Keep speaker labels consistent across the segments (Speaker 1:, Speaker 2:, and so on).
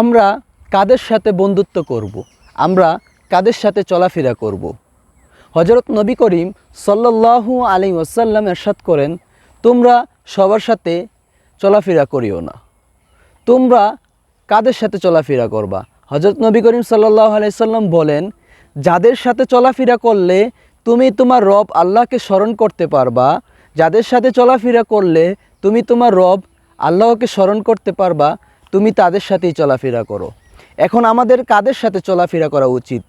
Speaker 1: আমরা কাদের সাথে বন্ধুত্ব করব। আমরা কাদের সাথে চলাফেরা করব। হজরত নবী করিম সাল্লাল্লাহু আলী ওসাল্লাম এরশাদ করেন, তোমরা সবার সাথে চলাফেরা করিও না তোমরা কাদের সাথে চলাফেরা করবা হজরত নবী করিম সাল্লাহ আলাইসাল্লাম বলেন, যাদের সাথে চলাফেরা করলে তুমি তোমার রব আল্লাহকে স্মরণ করতে পারবা যাদের সাথে চলাফেরা করলে তুমি তোমার রব আল্লাহকে স্মরণ করতে পারবা তুমি তাদের সাথেই চলাফেরা করো। এখন আমাদের কাদের সাথে চলাফেরা করা উচিত?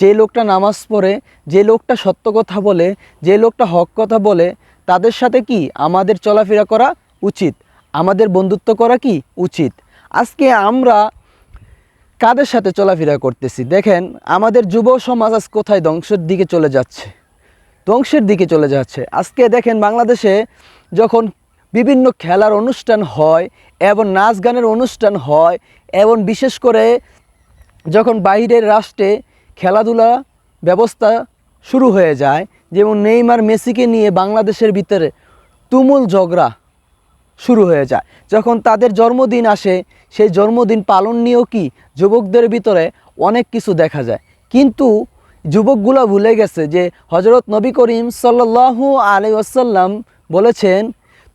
Speaker 1: যে লোকটা নামাজ পড়ে, যে লোকটা সত্য কথা বলে, যে লোকটা হক কথা বলে, তাদের সাথে কি আমাদের চলাফেরা করা উচিত? আমাদের বন্ধুত্ব করা কি উচিত? আজকে আমরা কাদের সাথে চলাফেরা করতেছি? দেখেন, আমাদের যুব সমাজ আজ কোথায় ধ্বংসের দিকে চলে যাচ্ছে? ধ্বংসের দিকে চলে যাচ্ছে। আজকে দেখেন, বাংলাদেশে যখন বিভিন্ন খেলার অনুষ্ঠান হয় এবং নাচ গানের অনুষ্ঠান হয় এবং বিশেষ করে যখন বাইরের রাষ্ট্রে খেলাধুলা ব্যবস্থা শুরু হয়ে যায়, যেমন নেইমার মেসিকে নিয়ে বাংলাদেশের ভিতরে তুমুল ঝগড়া শুরু হয়ে যায়। যখন তাদের জন্মদিন আসে, সেই জন্মদিন পালন নিয়েও কি যুবকদের ভিতরে অনেক কিছু দেখা যায়। কিন্তু যুবকগুলো ভুলে গেছে যে হজরত নবী করিম সাল্লাল্লাহু আলাই আসাল্লাম বলেছেন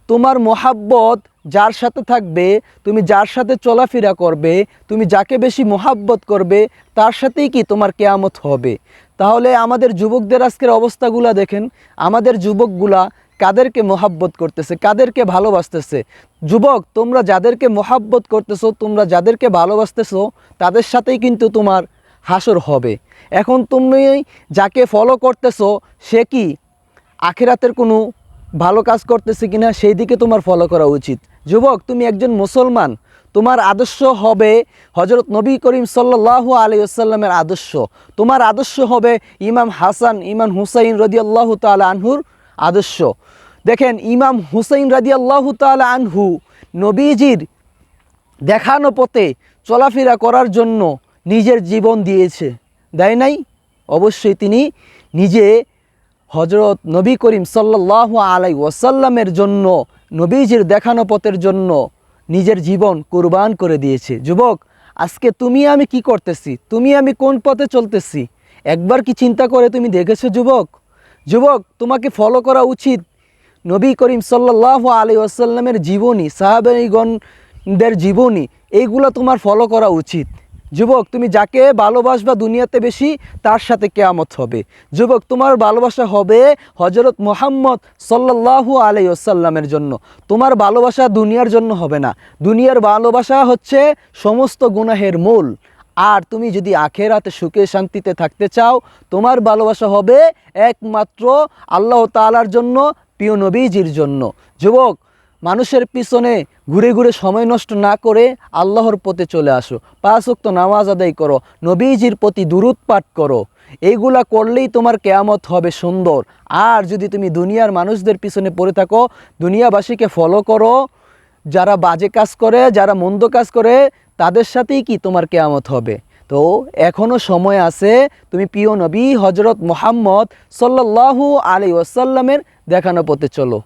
Speaker 1: তোমার মোহাব্বত যার সাথে থাকবে, তুমি যার সাথে চলাফেরা করবে, তুমি যাকে বেশি মোহাব্বত করবে, তার সাথেই কি তোমার কেয়ামত হবে? তাহলে আমাদের যুবকদের আজকের অবস্থাগুলা দেখেন, আমাদের যুবকগুলা কাদেরকে মোহাব্বত করতেছে, কাদেরকে ভালোবাসতেছে? যুবক, তোমরা যাদেরকে মোহাব্বত করতেছো, তোমরা যাদেরকে ভালোবাসতেছো, তাদের সাথেই কিন্তু তোমার হাসর হবে। এখন তুমি যাকে ফলো করতেছো, সে কি? আখেরাতের কোনো ভালো কাজ করতেছে কিনা সেই দিকে তোমার ফলো করা উচিত। যুবক, তুমি একজন মুসলমান, তোমার আদর্শ হবে হজরত নবী করিম সাল্লাহ আলী আসাল্লামের আদর্শ। তোমার আদর্শ হবে ইমাম হাসান, ইমাম হুসাইন রদি আল্লাহ তালা আনহুর আদর্শ। দেখেন, ইমাম হুসাইন রাদি আল্লাহ তালা আনহু নবীজির দেখানো পথে চলাফেরা করার জন্য নিজের জীবন দিয়েছে। দেয় নাই? অবশ্যই তিনি নিজে হজরত নবী করিম সাল্লাহ আলাই ওয়াসাল্লামের জন্য, নবীজির দেখানো পথের জন্য নিজের জীবন কুরবান করে দিয়েছে। যুবক, আজকে তুমি আমি কি করতেছি? তুমি আমি কোন পথে চলতেছি? একবার কি চিন্তা করে তুমি দেখেছ যুবক? যুবক, তোমাকে ফলো করা উচিত। নবী করিম সাল্লাহ আলী আসাল্লামের জীবনী, সাহাবাইগণদের জীবনী, এইগুলো তোমার ফলো করা উচিত। যুবক, তুমি যাকে ভালোবাসবা দুনিয়াতে বেশি, তার সাথে কেয়ামত হবে। যুবক, তোমার ভালোবাসা হবে হজরত মোহাম্মদ সাল্লাহু আলাই ওসাল্লামের জন্য। তোমার ভালোবাসা দুনিয়ার জন্য হবে না। দুনিয়ার ভালোবাসা হচ্ছে সমস্ত গুনাহের মূল। আর তুমি যদি আখেরাতে সুখে শান্তিতে থাকতে চাও, তোমার ভালোবাসা হবে একমাত্র আল্লাহ তালার জন্য, প্রিয় নবীজির জন্য। যুবক মানুষের পিছনে ঘুরে ঘুরে সময় নষ্ট না করে আল্লাহর পথে চলে আসো। পাঁচ ওয়াক্ত নামাজ আদায় করো, নবীজির প্রতি দুরুদ পাঠ করো। এইগুলা করলেই তোমার কেয়ামত হবে সুন্দর। আর যদি তুমি দুনিয়ার মানুষদের পিছনে পড়ে থাকো, দুনিয়াবাসীকে ফলো করো, যারা বাজে কাজ করে, যারা মন্দ কাজ করে, তাদের সাথেই কি তোমার কেয়ামত হবে? তো এখনও সময় আছে, তুমি প্রিয় নবী হজরত মোহাম্মদ সাল্লাল্লাহু আলী ওয়াসাল্লামের দেখানো পথে চলো।